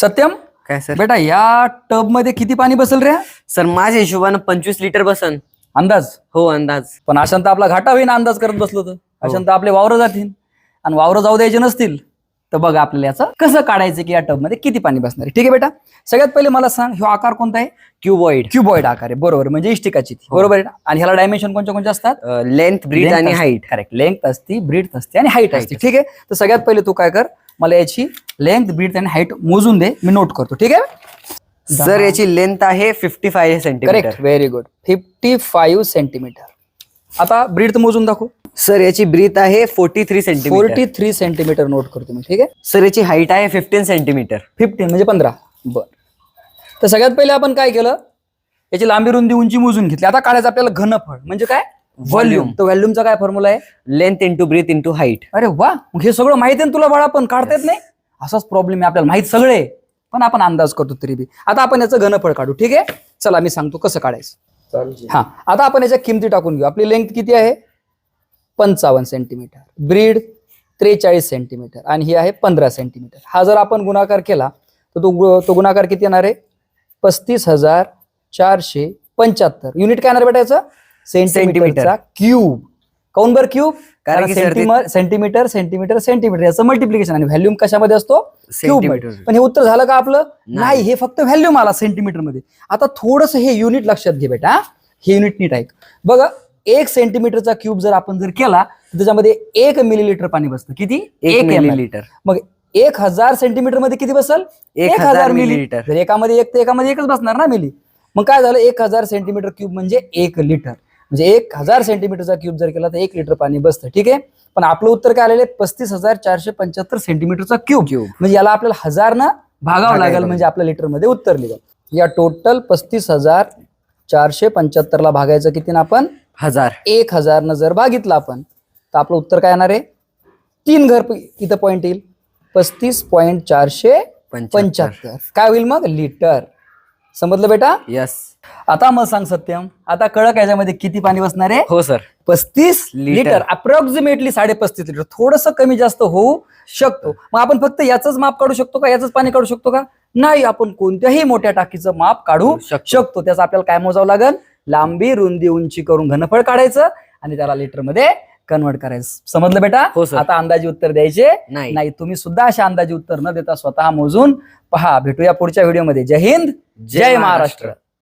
सत्यम? काय सर? बेटा या टबमध्ये किती पाणी बसेल रे? सर माझ्या हिशोबानं पंचवीस लिटर बसन. अंदाज? हो अंदाज. पण अशांत आपला घाटा होईन अंदाज करत बसलो तर. अशांत आपले वावरं जातील. आणि वावरं जाऊ द्यायचे नसतील तर बघा आपल्याला याचं कसं काढायचं की या टबमध्ये किती पाणी बसणार आहे. ठीक आहे बेटा? सगळ्यात पहिले मला सांग ह्यो आकार कोणता आहे? क्युबॉइड. क्युबॉइड आकार आहे. बरोबर म्हणजे इष्टिकाची ती. बरोबर आहे ना? आणि ह्याला डायमेन्शन कोणत्या कोणत्या असतात? लेंथ ब्रीड आणि हाईट करेक्ट लेंथ असते ब्रीड असते आणि हाईट असते. ठीक आहे? तर सगळ्यात पहिले तू काय कर मला याची लेंथ ब्रीड आणि हाईट मोजून दे. मी नोट करतो. ठीक आहे? सर याची लेंथ आहे fifty five centimetre correct very good fifty five centimetre आता ब्रीड मोजून दाखव. सर याची ब्रीथ आहे forty three centimetre forty three centimetre note करतो मी. ठीक आहे? सर याची हाईट आहे फिफ्टीन सेंटीमीटर फिफ्टीन म्हणजे पंधरा. बर. तर सगळ्यात पहिले आपण काय केलं? याची लांबी रुंदी उंची मोजून घेतली. आता काढायचं आपल्याला घनफळ. म्हणजे काय? व्हॉल्यूम तर व्हॉल्यूमचा काय फॉर्म्युला आहे? Length into breath into height अरे वा मग हे सगळं माहिती आहे ना तुला बाळा पण काढता येत नाही? असाच प्रॉब्लेम आहे आपल्याला. माहीत सगळे पण आपण अंदाज करतो तरी बी. आता आपण याचं घनफळ काढू ठीक आहे? चला मी सांगतो कसं काढायचं. हा आता आपण याच्या किमती टाकून घेऊ. आपली लेंथ किती आहे? पंचावन्न सेंटीमीटर ब्रीड त्रेचाळीस सेंटीमीटर आणि ही आहे पंधरा सेंटीमीटर हा जर आपण गुणाकार केला तर तो तो गुणाकार किती येणार आहे? पस्तीस हजार चारशे पंच्याहत्तर. युनिट काय येणार बेटा याचं? सेंटीमीटरचा क्यूब काऊन बर क्यूब कारण सेंटीमीटर सेंटीमीटर सेंटीमीटर याचं मल्टिप्लिकेशन आणि व्हॅल्यूम कशामध्ये असतो? क्यूब. पण हे उत्तर झालं का आपलं? नाही. हे फक्त व्हॅल्यूम आला सेंटीमीटरमध्ये. आता थोडस हे युनिट लक्षात घे बेटा. हा. युनिट नीट ऐक. बघा एक सेंटीमीटरचा क्यूब जर आपण जर केला तर त्याच्यामध्ये एक मिलीलिटर पाणी बसतं. किती? एक. मिलीलिटर मग एक हजार सेंटीमीटरमध्ये किती बसल? एक हजार मिलीलिटर. एकामध्ये एक तर एकामध्ये एकच बसणार ना मिली मग काय झालं? एक हजार सेंटीमीटर क्यूब म्हणजे एक लिटर म्हणजे एक हजार सेंटीमीटरचा क्यूब जर केला तर एक लिटर पाणी बसतं ठीक आहे? पण आपलं उत्तर काय आलेलं आहे? पस्तीस हजार चारशे पंच्याहत्तर सेंटीमीटरचा क्यूब Cube. म्हणजे याला आपल्याला हजार ना भागावं लागेल. म्हणजे आपल्या लिटरमध्ये उत्तर निघेल. या टोटल पस्तीस हजार चारशे पंच्याहत्तर ला भागायचं किती ना आपण? हजार. एक हजार न जर भागितलं आपण तर आपलं उत्तर काय येणार आहे? तीन घर इथं पॉईंट येईल. पस्तीस पॉईंट चारशे पंच्याहत्तर. काय होईल मग? लिटर समजलं बेटा? यस आता मग सांग सत्यम आता कळक याच्यामध्ये किती पाणी बसणार आहे? हो सर. पस्तीस लिटर. अप्रॉक्सिमेटली साडे पस्तीस लिटर. थोडस कमी जास्त होऊ शकतो. मग आपण फक्त याच माप काढू शकतो का? याच पाणी काढू शकतो का? नाही आपण कोणत्याही मोठ्या टाकीचं माप काढू शकतो. त्याचं आपल्याला काय मोजावं लागेल? लांबी रुंदी उंची करून घनफळ काढायचं आणि त्याला लिटरमध्ये कन्वर्ट करायचं. समजलं बेटा? हो, sir. आता अंदाजे उत्तर द्यायचे? नाही. नाही तुम्ही सुद्धा अशा अंदाजे उत्तर न देता स्वतः मोजून पहा. भेटूया पुढच्या व्हिडिओमध्ये जय हिंद जय महाराष्ट्र.